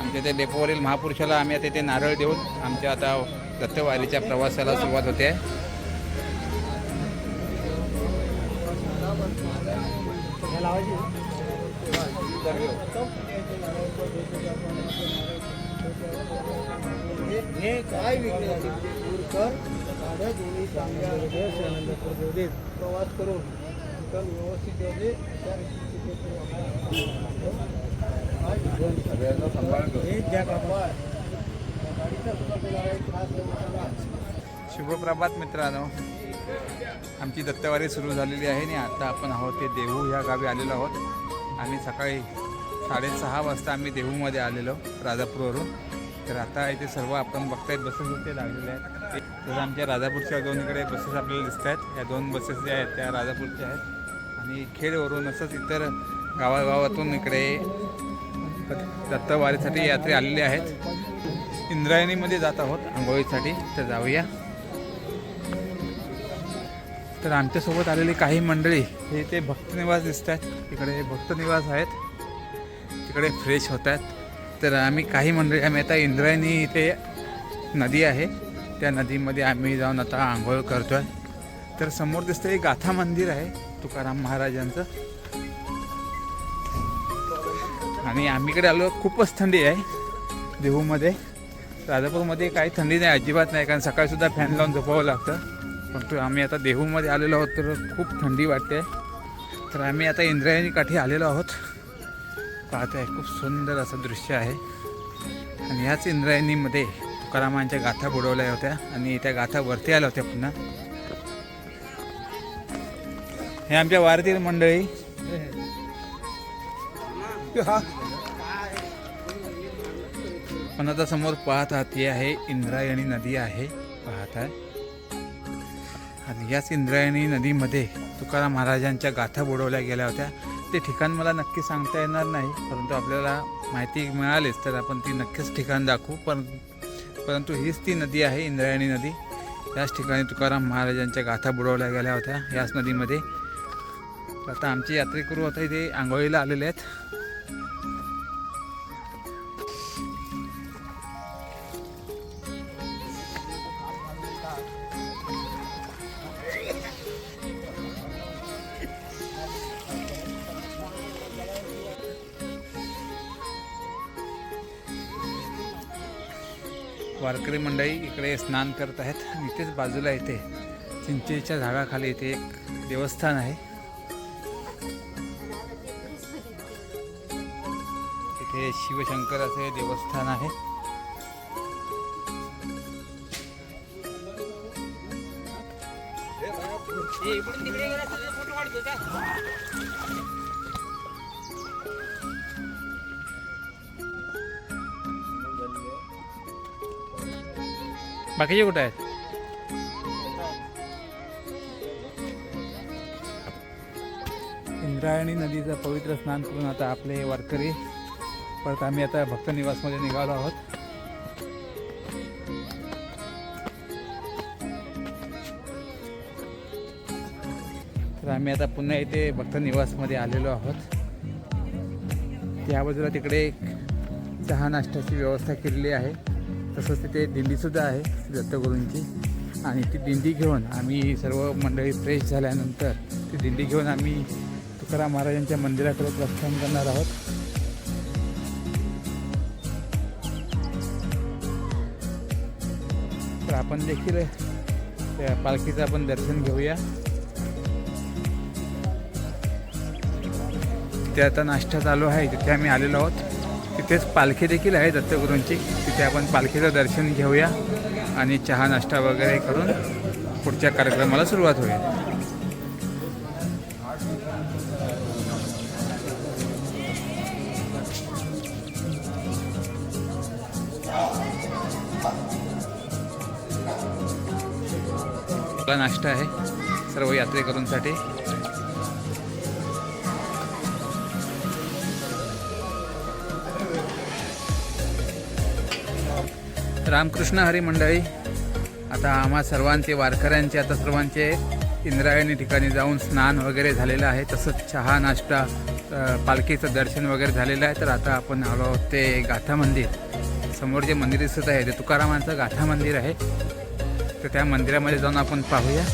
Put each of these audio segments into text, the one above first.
आमच्या त्या डेपोवरील महापुरुषाला आम्ही आता ते नारळ देऊन आमच्या आता दत्तवारीच्या प्रवासाला सुरुवात होते. हे काय प्रवास करून व्यवस्थित शुभप्रभात मित्रांनो. आमची दत्तवारी सुरू झालेली आहे आणि आता आपण आहोत ते देहू ह्या गावी आलेलो आहोत. आणि सकाळी साडेसहा वाजता आम्ही देहूमध्ये आलेलो राजापूरवरून तर आता इथे सर्व आपण बघतायत बसेस इथे लागलेले आहेत. तसं आमच्या राजापूरच्या दोन इकडे बसेस आपल्याला दिसत आहेत. या दोन बसेस ज्या आहेत त्या राजापूरच्या आहेत. आणि खेडवरून असंच इतर गावागावातून इकडे दत्तवारीसाठी यात्रे आलेले आहेत. इंद्रायणीमध्ये जात आहोत. आंघोळीसाठी तर जाऊया. तर आमच्यासोबत आलेली काही मंडळी हे ते भक्तनिवास दिसत आहेत इकडे भक्तनिवास आहेत. तिकडे फ्रेश होत आहेत तर आम्ही काही मंडळी आम्ही आता इंद्रायणी इथे नदी आहे. त्या नदीमध्ये आम्ही जाऊन आता आंघोळ करतो आहे तर समोर दिसतं एक गाथा मंदिर आहे तुकाराम महाराजांचं. आणि आम्हीकडे आलो खूपच थंडी आहे देहूमध्ये. राजापूरमध्ये काही थंडी नाही अजिबात नाही कारण सकाळीसुद्धा फॅन लावून झोपावं लागतं. परंतु आम्ही आता देहूमध्ये आलेलो आहोत तर खूप थंडी वाटते. तर आम्ही आता इंद्रायणी काठी आलेलो आहोत. पाहत आहे खूप सुंदर असं दृश्य आहे. आणि ह्याच इंद्रायणीमध्ये तुकारामांच्या गाथा बुडवल्या होत्या आणि त्या गाथा वरती आल्या होत्या पुन्हा. हे आमच्या वारतील मंडळी. पण आता समोर पाहत आहात ही आहे इंद्रायणी नदी आहे पाहत आहे आणि याच इंद्रायणी नदीमध्ये तुकाराम महाराजांच्या गाथा बुडवल्या गेल्या होत्या. ते ठिकाण मला नक्की सांगता येणार नाही परंतु आपल्याला माहिती मिळालीच तर आपण ती नक्कीच ठिकाण दाखवू. पर परंतु हीच ती नदी आहे इंद्रायणी नदी. याच ठिकाणी तुकाराम महाराजांच्या गाथा बुडवल्या गेल्या होत्या याच नदीमध्ये. आता आमचे यात्रेकरू आता इथे आंघोळीला आलेले आहेत. वारकरी मंडळी इकडे स्नान करत आहेत. आणि इथेच बाजूला इथे चिंचेच्या झाडाखाली इथे एक देवस्थान आहे. इथे शिवशंकराचे देवस्थान आहे. बाकीचे कुठे आहेत? इंद्रायणी नदीचं पवित्र स्नान करून आता आपले वारकरी परत आम्ही आता भक्त निवासमध्ये निघालो आहोत. तर आम्ही आता पुन्हा इथे भक्त निवासमध्ये आलेलो आहोत. त्या बाजूला तिकडे एक चहा नाश्त्याची व्यवस्था केलेली आहे. तसंच तिथे दिंडीसुद्धा आहे दत्तगुरूंची. आणि ती दिंडी घेऊन आम्ही सर्व मंडळी फ्रेश झाल्यानंतर ती दिंडी घेऊन आम्ही तुकाराम महाराजांच्या मंदिराकडे प्रस्थान करणार आहोत. तर आपण देखील त्या पालखीचं आपण दर्शन घेऊया. तिथे आता नाश्ता चालू आहे तिथे आम्ही आलेलो आहोत. तेच पालखी देखील आहे दत्तगुरूंची. तिथे आपण पालखीचं दर्शन घेऊया आणि चहा नाश्ता वगैरे करून पुढच्या कार्यक्रमाला सुरुवात होईल. नाश्ता आहे. सर्व यात्रेकरूंसाठी. रामकृष्ण हरी मंडळी आता आम्हा सर्वांचे वारकऱ्यांचे आता सर्वांचे इंद्रायणी ठिकाणी जाऊन स्नान वगैरे झालेलं आहे. तसंच चहा नाश्ता पालखीचं दर्शन वगैरे झालेलं आहे. तर आता आपण आलो आहोत ते गाथा मंदिर. समोर जे मंदिर दिसत आहे ते तुकारामांचं गाथा मंदिर आहे. तर त्या मंदिरामध्ये जाऊन आपण पाहूया.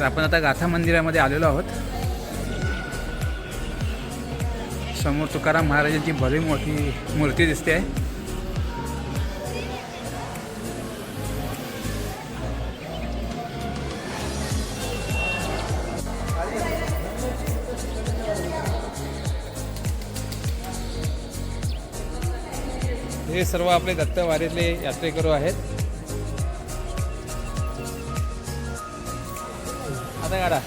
तर आपण आता गाथा मंदिरामध्ये आलेलो आहोत. समोर तुकाराम महाराजांची भली मोठी मूर्ती दिसते. आहे हे सर्व आपले दत्तवारीतले यात्रेकरू आहेत. आता गाडा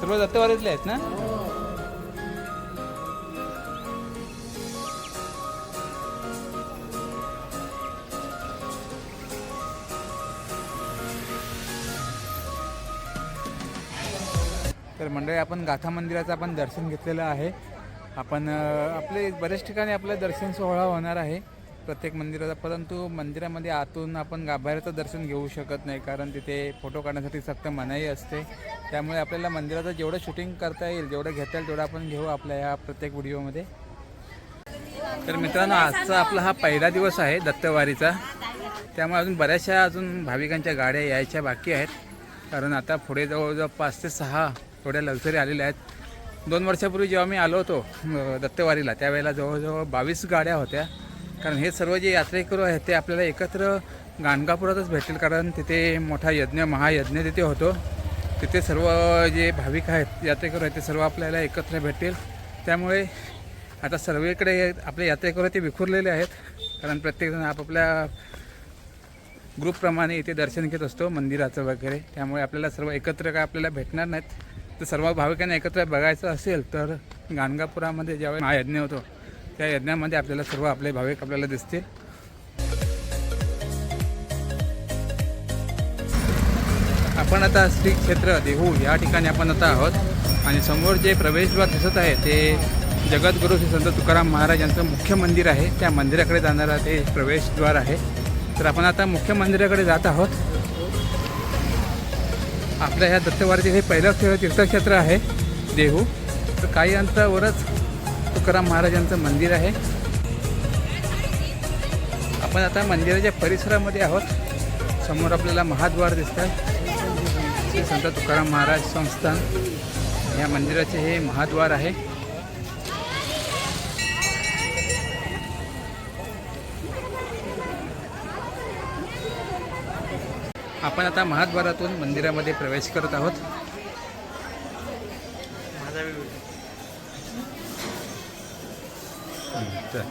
सर्व दत्तवारीतले आहेत ना? तर मंडळी आपण गाथा मंदिराचं आपण दर्शन घेतलेलं आहे. आपण आपले बरेच ठिकाणी आपलं दर्शन सोहळा होणार आहे. प्रत्येक मंदिराचा परंतु मंदिरामध्ये आतून आपण गाभाऱ्याचं दर्शन घेऊ शकत नाही कारण तिथे फोटो काढण्यासाठी सक्त मनाई असते. त्यामुळे आपल्याला मंदिराचं जेवढं शूटिंग करता येईल जेवढं घेता येईल तेवढं आपण घेऊ आपल्या ह्या प्रत्येक व्हिडिओमध्ये. तर मित्रांनो आजचा आपला हा पहिला दिवस आहे दत्तवारीचा. त्यामुळे अजून बऱ्याचशा अजून भाविकांच्या गाड्या यायच्या बाकी आहेत. कारण आता पुढे जवळजवळ पाच ते सहा थोड्या लक्झरी आलेल्या आहेत. दोन वर्षापूर्वी जेव्हा मी आलो होतो दत्तवारीला त्यावेळेला जवळजवळ बावीस गाड्या होत्या. कारण हे सर्व जे यात्रेकरू आहेत ते आपल्याला एकत्र गाणगापुरातच भेटतील कारण तिथे मोठा यज्ञ महायज्ञ तिथे होतो. तिथे सर्व जे भाविक आहेत यात्रेकरू आहेत ते सर्व आपल्याला एकत्र भेटतील. त्यामुळे आता सर्वेकडे आपले यात्रेकरू ते विखुरलेले आहेत कारण प्रत्येकजण आपापल्या ग्रुपप्रमाणे इथे दर्शन घेत असतो मंदिराचं वगैरे. त्यामुळे आपल्याला सर्व एकत्र काय आपल्याला भेटणार नाहीत. तर सर्व भाविकांना एकत्र बघायचं असेल तर गाणगापुरामध्ये ज्यावेळी महायज्ञ होतो त्या यज्ञामध्ये आपल्याला सर्व आपले भाविक आपल्याला दिसतील. आपण आता श्री क्षेत्र देहू या ठिकाणी आपण आता आहोत. आणि समोर जे प्रवेशद्वार दिसत आहे ते जगद्गुरू श्री संत तुकाराम महाराज यांचं मुख्य मंदिर आहे. त्या मंदिराकडे जाणारा ते प्रवेशद्वार आहे. तर आपण आता मुख्य मंदिराकडे जात आहोत. आपल्या ह्या दत्तवारचे हे पहिलं तीर्थक्षेत्र आहे देहू. तर काही अंतरावरच तुकाराम महाराजांचं मंदिर आहे. आपण आता मंदिराच्या परिसरामध्ये आहोत. समोर आपल्याला महाद्वार दिसतात संत तुकाराम महाराज संस्थान. या मंदिराचे हे महाद्वार आहे. आपण आता महाद्वारातून मंदिरामध्ये प्रवेश करत आहोत. हं,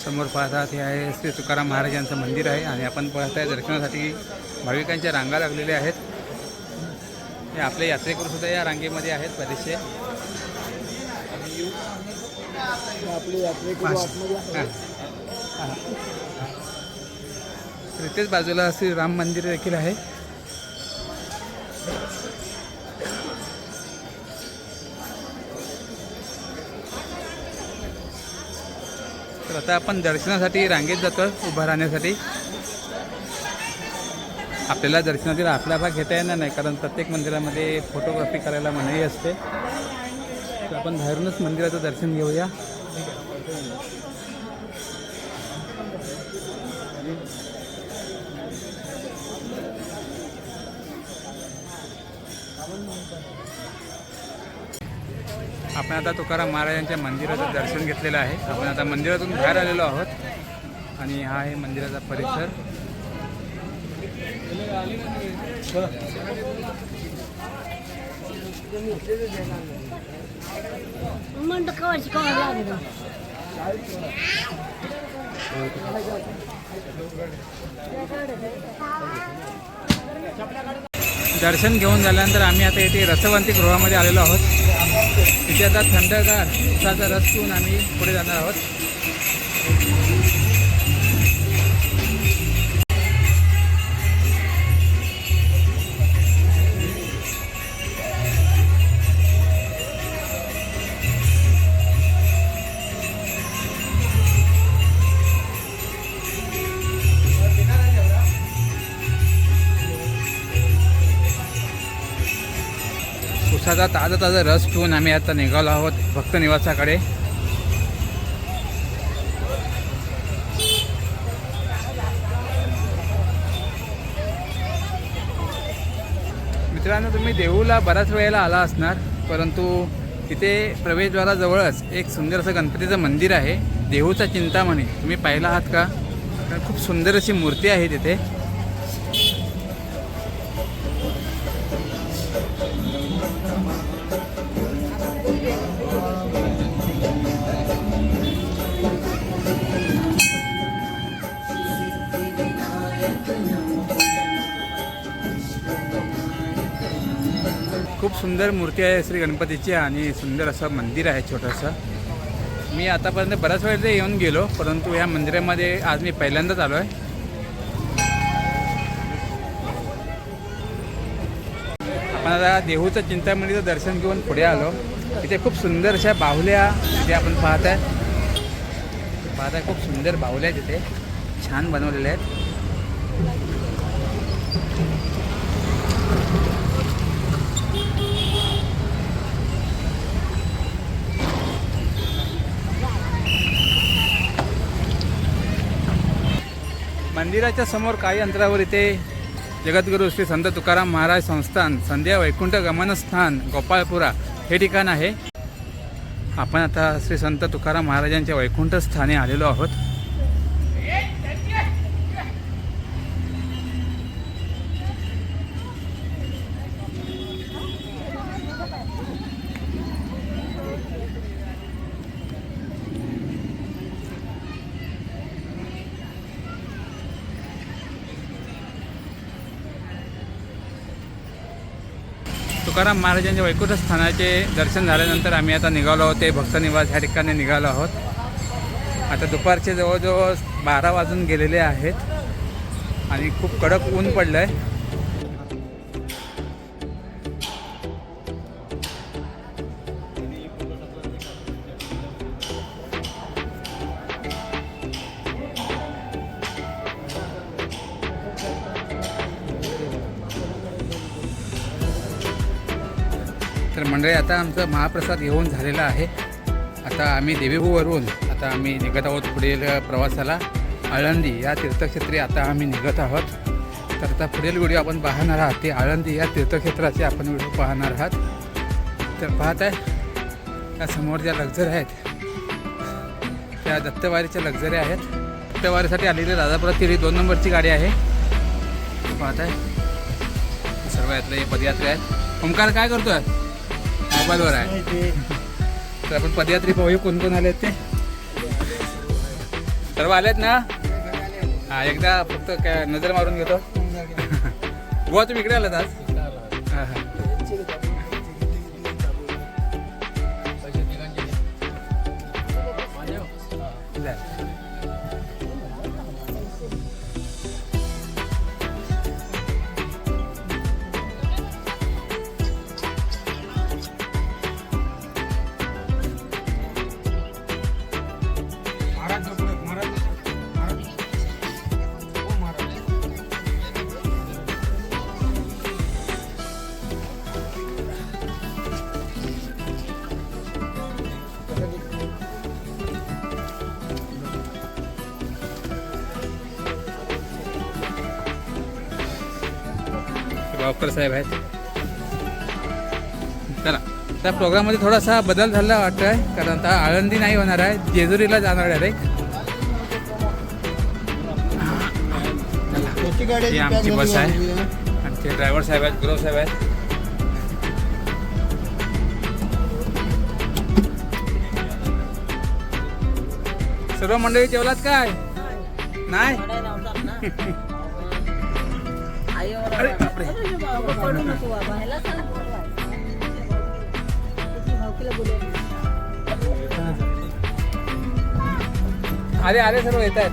समोर पाहतात हे आहे श्री तुकाराम महाराजांचं मंदिर आहे आणि आपण पाहत आहे दर्शनासाठी भाविकांच्या रांगा लागलेल्या आहेत हे आपले यात्रेकरूसुद्धा या रांगेमध्ये आहेत बरेचसे आपले इथेच बाजूला श्री राम मंदिर देखील आहे आता आपण दर्शनासाठी रांगेत जातो उभं राहण्यासाठी. आपल्याला दर्शनातील आपला भाग घेता येणार नाही कारण प्रत्येक मंदिरामध्ये फोटोग्राफी करायला मनाई असते. तर आपण बाहेरूनच मंदिराचं दर्शन घेऊया. आपण आता तुकाराम महाराजांच्या मंदिराचं दर्शन घेतलेलं आहे. आपण आता मंदिरातून बाहेर आलेलो आहोत. आणि हा आहे मंदिराचा परिसर. दर्शन घेऊन झाल्यानंतर आम्ही आता इथे रसवंती गृहामध्ये आलेलो आहोत. तिथे आता थंडगार उसाचा रस पिऊन आम्ही पुढे जाणार आहोत. उसाचा ताजा ताजा रस पिऊन आम्ही आता निघालो आहोत भक्त निवासाकडे. मित्रांनो तुम्ही देहूला बऱ्याच वेळेला आला असणार परंतु इथे प्रवेशद्वाराजवळच एक सुंदर असं गणपतीचं मंदिर आहे देहूचा चिंतामणी तुम्ही पाहिला आहात का? खूप सुंदर अशी मूर्ती आहे तिथे. सुंदर मूर्ती आहे श्री गणपतीची आणि सुंदर असं मंदिर आहे छोटंसं. मी आतापर्यंत बऱ्याच वेळेला येऊन गेलो परंतु या मंदिरामध्ये आज मी पहिल्यांदाच आलो आहे. आपण आता देहूचं चिंतामणीचं दर्शन घेऊन पुढे आलो. इथे खूप सुंदर अशा बाहुल्या इथे आपण पाहत आहे पाहत आहे खूप सुंदर बाहुल्या आहेत इथे. छान बनवलेल्या आहेत. मंदिराच्या समोर काही अंतरावर इथे जगद्गुरू श्री संत तुकाराम महाराज संस्थान संध्या वैकुंठ गमनस्थान गोपाळपुरा हे ठिकाण आहे. आपण आता श्री संत तुकाराम महाराजांच्या वैकुंठ स्थानी आलेलो आहोत. तुकाराम महाराजांच्या वैकुंठ स्थानाचे दर्शन झाल्यानंतर आम्ही आता निघालो आहोत. ते भक्तनिवास ह्या ठिकाणी निघालो आहोत. आता दुपारचे जवळजवळ बारा वाजून गेलेले आहेत. आणि खूप कडक ऊन पडलं आहे आता आमचा महाप्रसाद घेऊन झालेला आहे. आता आम्ही देवीभूवरून आता आम्ही निघत आहोत पुढील प्रवासाला. आळंदी या तीर्थक्षेत्री आता आम्ही निघत आहोत. तर आता पुढील व्हिडिओ आपण पाहणार आहात. ते आळंदी या तीर्थक्षेत्राचे आपण व्हिडिओ पाहणार आहात. तर पाहत आहे त्या समोर ज्या लक्झर आहेत त्या दत्तवारीच्या लक्झरी आहेत. दत्तवारीसाठी आलेली राजापुरातील ही दोन नंबरची गाडी आहे. पाहत आहे सर्व यातले हे आहेत. ओंकार काय करतोय? मोबाईलवर आहे तर आपण पदयात्री पाहूया कोण कोण आले ते. सर्व आलेत ना? हा एकदा फक्त काय नजर मारून घेतो. गोवा तुम्ही इकडे आलात आज? गावकर साहेब आहेत. चला त्या प्रोग्राममध्ये थोडासा बदल झाला वाटतं आहे कारण आता आळंदी नाही होणार आहे जेजुरीला जाणार डायरेक्ट एसटी गाडी ही आमची बस आहे. आणि ते ड्रायव्हर साहेब आहेत गुरव साहेब आहेत. सर्व मंडळी जेवलात काय? नाही? अरे बापरे. पडू नको बाबा ह्याला सांग भावकीला सर्व येत आहेत